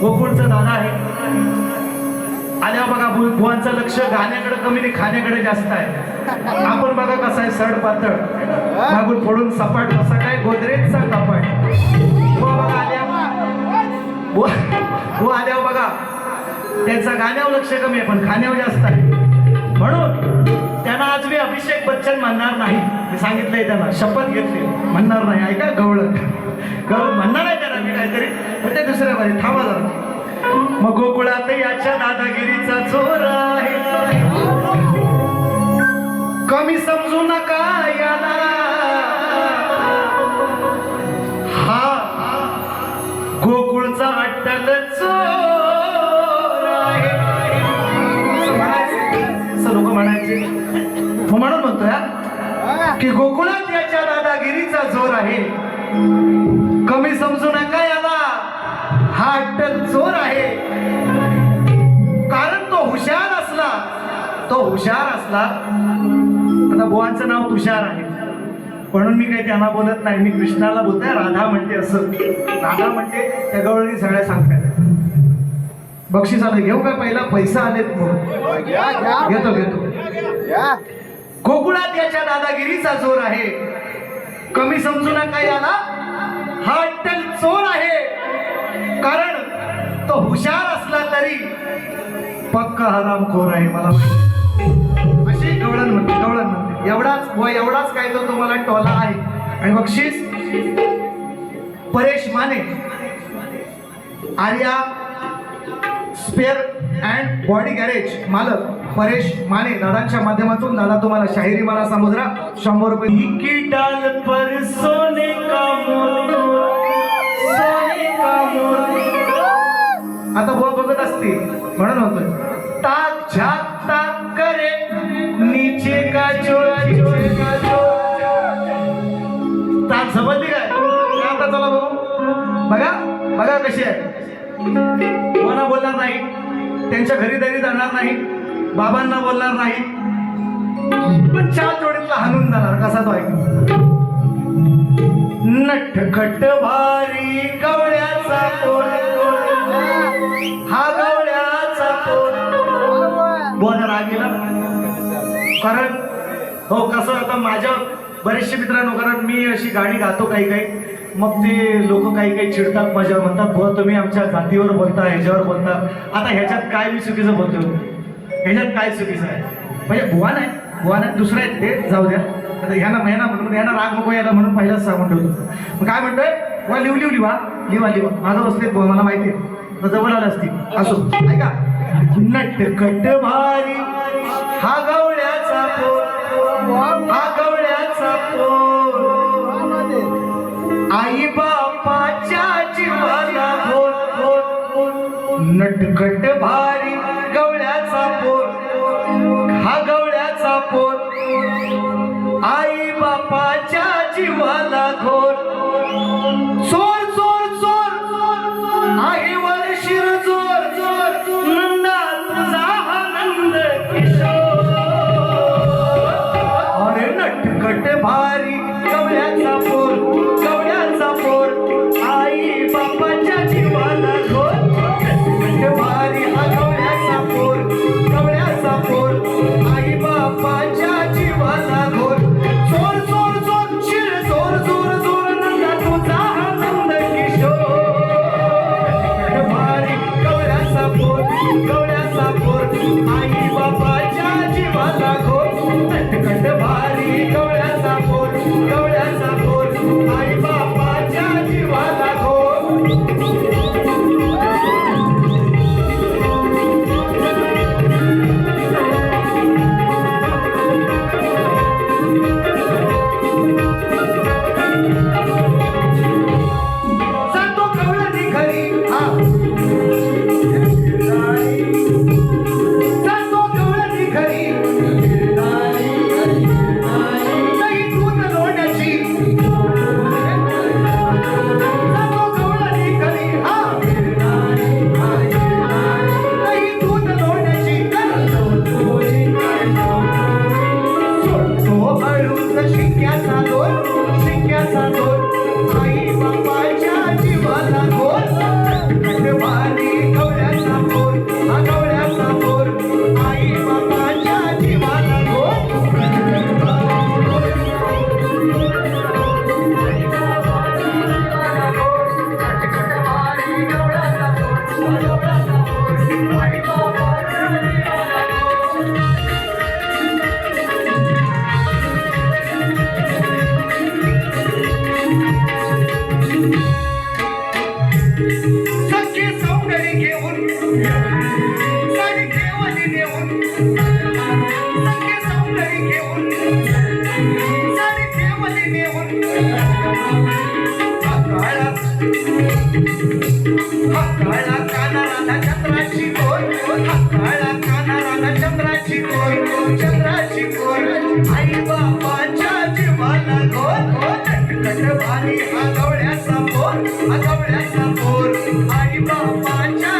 गोकुळचं दादा आहे. आल्या बघा भु- भुवांचं लक्ष गाण्याकडे कमी नाही खाण्याकडे जास्त आहे. आपण बघा कसं आहे सड पातळ. मागून फोडून सपाट कसा काय गोदरेजचा कपाट बुवा हो बघा आल्या. हो, हो, बघा. त्यांचा गाण्यावर लक्ष कमी आहे पण खाण्यावर जास्त आहे. म्हणून त्यांना आज मी अभिषेक बच्चन म्हणणार नाही. मी सांगितलंय त्यांना शपथ घेतली. म्हणणार नाही. ऐका गवळ गवळ म्हणणार आहे त्यांना मी काहीतरी. पण ते दुसऱ्या बारी थांबा जरा मग गोकुळात याच्या दादागिरीचा चोर आहे कमी समजू नका याला हा गोकुळचा अट्टल चोर आहे लोक म्हणायचे तू म्हणून म्हणतोय की गोकुळात याच्या दादागिरीचा जोर आहे कमी समजू नका याला हा अट्टल चोर आहे. कारण तो हुशार असला तो हुशार असला आता बुवांचं नाव तुषार आहे. म्हणून मी काही त्यांना बोलत नाही मी कृष्णाला बोलतोय राधा म्हणते असं. राधा म्हणते त्या गवळणी सगळ्या सांगतात. बक्षीस आलं घेऊ काय पहिला? पैसा आलेत घेतो घेतो. गोकुळात याच्या दादागिरीचा जोर आहे. कमी समजू नका याला. हा अट्टल कारण तो हुशार असला तरी पक्का हरामखोर आहे मला अशी गवळण म्हणते गवळण म्हणते. एवढाच व एवढाच काय तो तुम्हाला टोला आहे. आणि बक्षीस Paresh Mane Arya spare and body garage मालक परेश माने दादांच्या माध्यमातून दादा तुम्हाला शाहिरी मला समुद्रा शंभर रुपये. की पर सोने का बुवा म्हणून होतोय. ताक झाक ताक करे नीचे का चोर चोर का ताक समजली काय? आता चला बघू. बघा बघा कशी आहे. कोणा बोलणार नाही. त्यांच्या घरी तरी जाणार नाही. बाबांना बोलणार नाही. पण चार जोडीतला हाणून जाणार कसा तो ऐक नटखट भारी गवळ्याचा कोण हा गवळ्याचा पोट रागीला. कारण हो कसं आता माझ्या बरेचसे मित्रांनो कारण मी अशी गाणी गातो काही काही. मग ते लोक काही काही चिडतात माझ्यावर म्हणतात बुवा तुम्ही आमच्या जातीवर बोलता ह्याच्यावर बोलता. आता ह्याच्यात काय मी चुकीचं बोलतो ह्याच्यात काय चुकीचं आहे? म्हणजे बुवा नाही बुवा नाही दुसरं आहे ते जाऊ द्या. आता ह्याना महिना म्हणून ह्याना राग नको याला म्हणून पहिलाच सांगून ठेवतो. मग काय म्हणतोय? वा लिहू लिहू लिवा लिवा लिवा माझं बसले बुवा मला माहिती आहे. तर जवळ आले असतील असो. ऐका. नटकट भारी हा गवळ्याचा हा गवळ्याचा आई बापाच्या जीवाला नटकट भारी चंद्राची कोर चंद्राची कोर आई बापाच्या